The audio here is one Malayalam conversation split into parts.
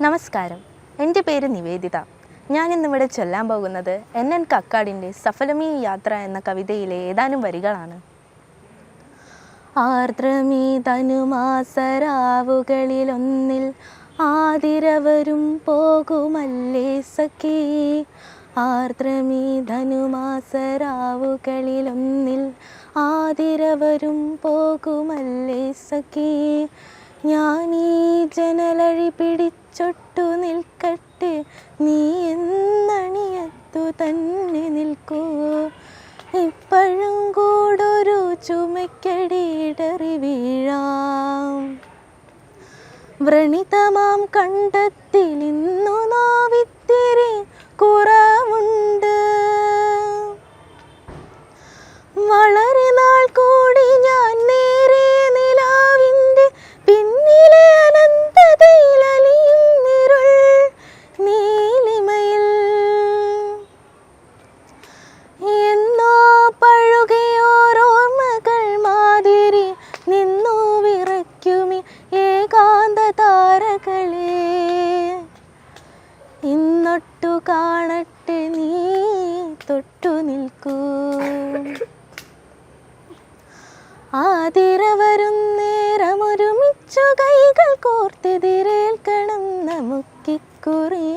നമസ്കാരം. എന്റെ പേര് നിവേദിത. ഞാൻ ഇന്നിവിടെ ചൊല്ലാൻ പോകുന്നത് എൻ എൻ കക്കാടിന്റെ സഫലമീ യാത്ര എന്ന കവിതയിലെ ഏതാനും വരികളാണ്. ആർദ്രമീ തനുമാസരാവുകളിലൊന്നിൽ ആതിരവരും പോകുമല്ലേ സഖി? ആർദ്രമീ ധനുമാസരാവുകളിലൊന്നിൽ ആതിരവരും പോകുമല്ലേ സഖി? ഞാനീ ജനലഴി പിടിച്ചൊട്ടു നിൽക്കട്ടെ. നീ എന്നണിയത്തു തന്നെ നിൽക്കൂ. ഇപ്പോഴും കൂടൊരു ചുമക്കടിയിടറി വീഴാം. വ്രണിതമാം കണ്ടത്തിൽ ഇന്നു നോവിത്തിരി കാണട്ടെ നീ തൊട്ടു നിൽക്കൂ. ആതിര വരും നേരം ഒരുമിച്ചു കൈകൾ കോർത്തെതിരേൽക്കണം നമുക്കിക്കുറി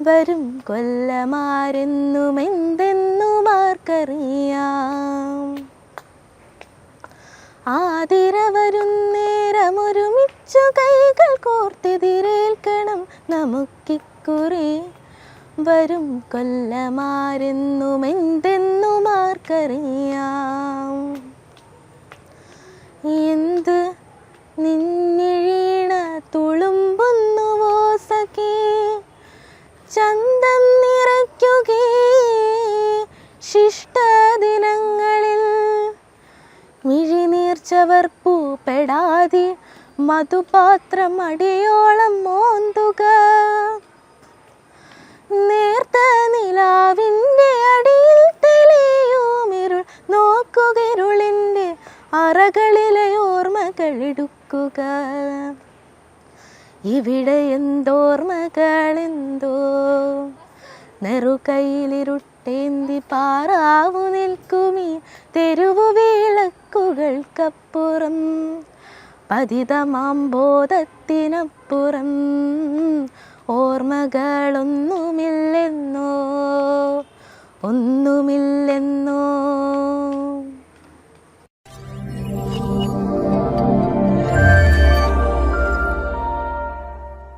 വരും കൊല്ലമാരെന്നും എന്തെന്നും ആർക്കറിയാം ആതിര വരും നേരം ഒരുമിച്ചു കൈകൾ കോർത്തെതിരേൽക്കണം നമുക്കിക്കുറി വരും കൊല്ലമാരെന്നുമെന്തെന്നുമാർക്കറിയാം. എന്ത് നിന്നിഴീണ തുളുമ്പുന്നുവോ സഖേ? ചന്തം നിറയ്ക്കുകേ ശിഷ്ടദിനങ്ങളിൽ. മിഴിനീർച്ചവർ പൂപ്പെടാതെ മധുപാത്രം അടിയോളം അറകളിലെ ഓർമ്മകൾ എടുക്കുക. ഇവിടെ എന്തോർമ്മകളെന്തോ? നെറുകയിലിരുട്ടേന്തി പാറാവു നിൽക്കുമീ തെരുവു വിളക്കുകൾക്കപ്പുറം. പതിതമാം ബോധത്തിനപ്പുറം ഓർമ്മകളൊന്നുമില്ലെന്നോ? ഒന്നുമില്ലെന്നോ